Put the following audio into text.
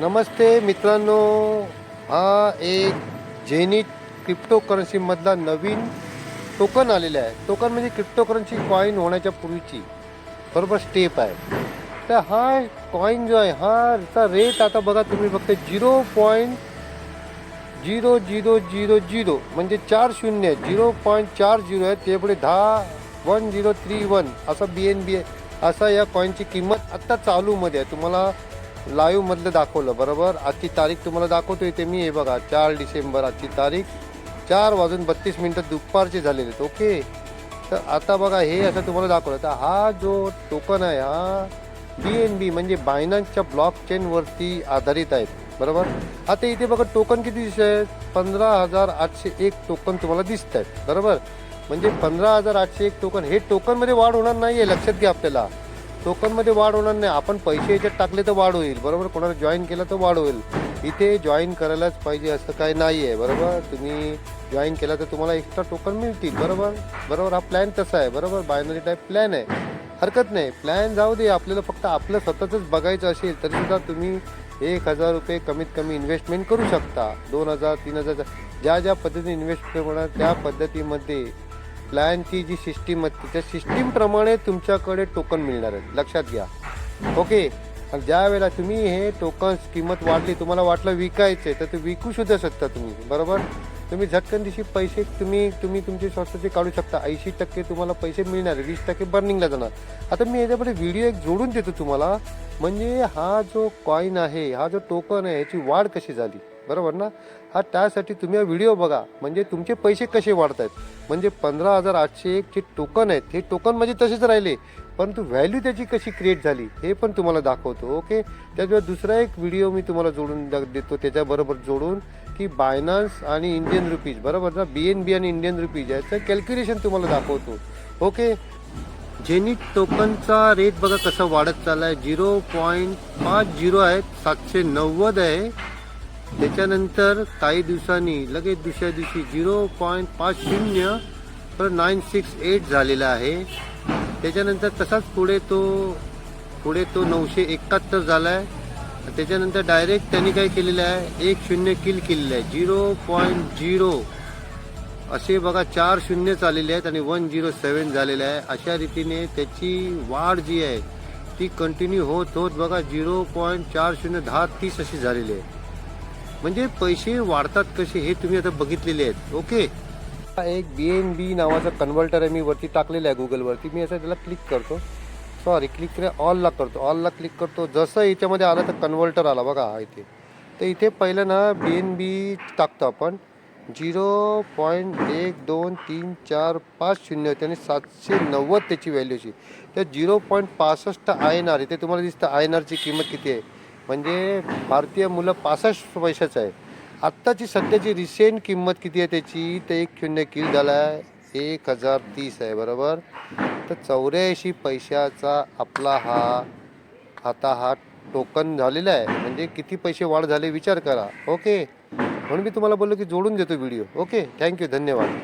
नमस्ते मित्रांनो. हा एक जेनिट क्रिप्टोकरन्सीमधला नवीन टोकन आलेला आहे. टोकन म्हणजे क्रिप्टोकरन्सी कॉईन होण्याच्या पूर्वीची बरोबर स्टेप आहे. तर हा कॉईन जो आहे हा रेट आता बघा तुम्ही फक्त zero point zero zero zero zero म्हणजे चार शून्य झिरो पॉईंट चार झिरो आहे. ते पुढे दहा वन झिरो थ्री वन असा बी एन बी आहे असा या कॉईनची किंमत आत्ता चालूमध्ये आहे. तुम्हाला लाईव्हमधलं दाखवलं बरोबर? आजची तारीख तुम्हाला दाखवतो ते मी हे बघा चार डिसेंबर आजची तारीख. चार वाजून बत्तीस मिनटं दुपारचे झालेले आहेत ओके? तर आता बघा हे असं तुम्हाला दाखवलं. तर हा जो टोकन आहे हा बी एन बी म्हणजे बायनान्सच्या ब्लॉक चेनवरती आधारित आहेत बरोबर? आता इथे बघा टोकन किती दिसत आहेत पंधरा हजार आठशे एक टोकन तुम्हाला दिसत आहेत बरोबर? म्हणजे पंधरा हजार आठशे एक टोकन हे टोकनमध्ये वाढ होणार नाही आहे लक्षात घ्या आपल्याला. टोकनमध्ये वाढ होणार नाही. आपण पैसे याच्यात टाकले तर वाढ होईल. बरोबर? कोणाला जॉईन केलं तर वाढ होईल. इथे जॉईन करायलाच पाहिजे असं काही नाही आहे बरोबर? तुम्ही जॉईन केला तर तुम्हाला एक्स्ट्रा टोकन मिळतील. बरोबर? बरोबर? हा प्लॅन तसा आहे. बरोबर? बायनरी टाईप प्लॅन आहे. हरकत नाही. प्लॅन जाऊ दे. आपल्याला फक्त आपलं स्वतःच बघायचं असेल तरी सुद्धा तुम्ही एक हजार रुपये कमीत कमी इन्व्हेस्टमेंट करू शकता. दोन हजार तीन हजार ज्या ज्या पद्धतीने इन्व्हेस्ट होणार त्या पद्धतीमध्ये प्लॅनची जी सिस्टीम असते त्या सिस्टीमप्रमाणे तुमच्याकडे टोकन मिळणार आहे. लक्षात घ्या. ओके आणि ज्या वेळेला तुम्ही हे टोकन्स किंमत वाढली तुम्हाला वाटलं विकायचे तर ते विकू सुद्धा शकता तुम्ही. बरोबर? तुम्ही झटकन दिवशी पैसे तुम्ही तुम्ही तुमचे स्वतःचे काढू शकता. ऐंशी टक्के तुम्हाला पैसे मिळणार वीस टक्के बर्निंगला जाणार. आता मी याच्यामध्ये व्हिडिओ एक जोडून देतो तुम्हाला. म्हणजे हा जो कॉईन आहे हा जो टोकन आहे याची वाढ कशी झाली? बरोबर ना? हा त्यासाठी तुम्ही हा व्हिडिओ बघा. म्हणजे तुमचे पैसे कसे वाढत आहेत म्हणजे पंधरा हजार आठशे एक जे टोकन आहेत हे टोकन म्हणजे तसेच राहिले. परंतु व्हॅल्यू त्याची कशी क्रिएट झाली हे पण तुम्हाला दाखवतो ओके त्याशिवाय दुसरा एक व्हिडिओ मी तुम्हाला जोडून देतो त्याच्याबरोबर जोडून की बायनान्स आणि इंडियन रुपीज बरोबर ना? बी एन बी आणि इंडियन रुपीज याचं कॅल्क्युलेशन तुम्हाला दाखवतो ओके जेनी टोकनचा रेट बघा कसा वाढत चालला आहे झिरो पॉईंट पाच झिरो आहे सातशे नव्वद आहे. त्याच्यानंतर काही दिवसांनी लगेच दुसऱ्या दिवशी झिरो पॉईंट पाच शून्य नाईन सिक्स एट झालेला आहे. त्याच्यानंतर तसाच पुढे तो पुढे तो नऊशे एकाहत्तर झाला आहे त्याच्यानंतर डायरेक्ट त्यांनी काय केलेलं आहे? एक शून्य किल केलेलं आहे. Zero point zero. असे बघा चार शून्य चाललेले आहेत आणि वन झिरो सेवन झालेलं आहे. अशा रीतीने त्याची वाढ जी आहे ती कंटिन्यू होत होत बघा झिरो पॉईंट चार शून्य दहा तीस अशी झालेली आहे. म्हणजे पैसे वाढतात कसे हे तुम्ही आता बघितलेले आहेत. ओके हा एक बी एन बी नावाचा कन्व्हर्टर आहे मी वरती टाकलेला आहे गुगलवरती मी असं त्याला क्लिक करतो. सॉरी क्लिक करे ऑलला करतो. ऑलला क्लिक करतो. जसं याच्यामध्ये आलं तर कन्व्हर्टर आला बघा हा इथे. तर इथे पहिलं ना बी एन बी टाकतो आपण. झिरो पॉईंट एक दोन तीन चार पाच शून्य. होते आणि सातशे नव्वद त्याची व्हॅल्यूची तर झिरो पॉईंट पासष्ट आय एन आर इथे तुम्हाला दिसतं आय एन आरची किंमत किती आहे? म्हणजे भारतीय मुलं पासष्ट पैशाचं आहे. आत्ताची सध्याची रिसेंट किंमत किती आहे त्याची? तर एक शून्य किल झाला आहे एक हजार तीस आहे बरोबर? तर चौऱ्याऐंशी पैशाचा आपला हा आता हा टोकन झालेला आहे. म्हणजे किती पैसे वाढ झाले विचार करा. ओके म्हणून मी तुम्हाला बोललो की जोडून देतो व्हिडिओ ओके थँक्यू धन्यवाद.